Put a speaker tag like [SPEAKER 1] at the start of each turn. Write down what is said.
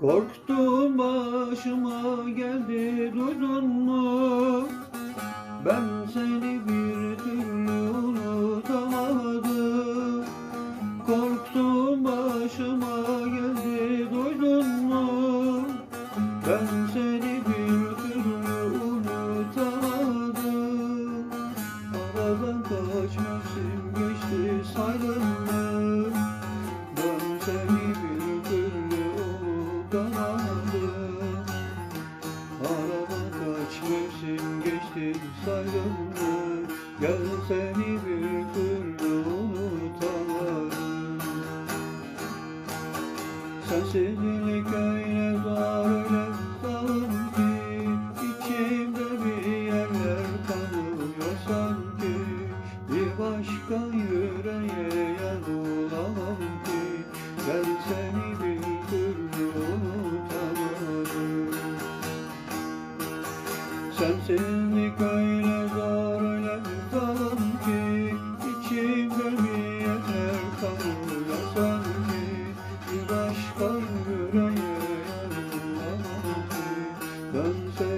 [SPEAKER 1] Korktum başıma geldi duydun mu? Ben seni bir türlü unutamadım Korktum başıma geldi duydun mu? Ben seni bir türlü unutamadım Aradan kaç mevsim geçti saydın mı? Ben seni mı? Gel seni bir türlü unutamadım Sensizlik öyle zor öyle zalim ki İçimde bir yerler kanıyor sanki Bir başka yüreğe yer bulamam ki Ben seni Sensizlik öyle zor öyle zalim ki içimde bir yeter kalıyor sanki Bir başka yüreğe yanılamam ki. Ben Dönse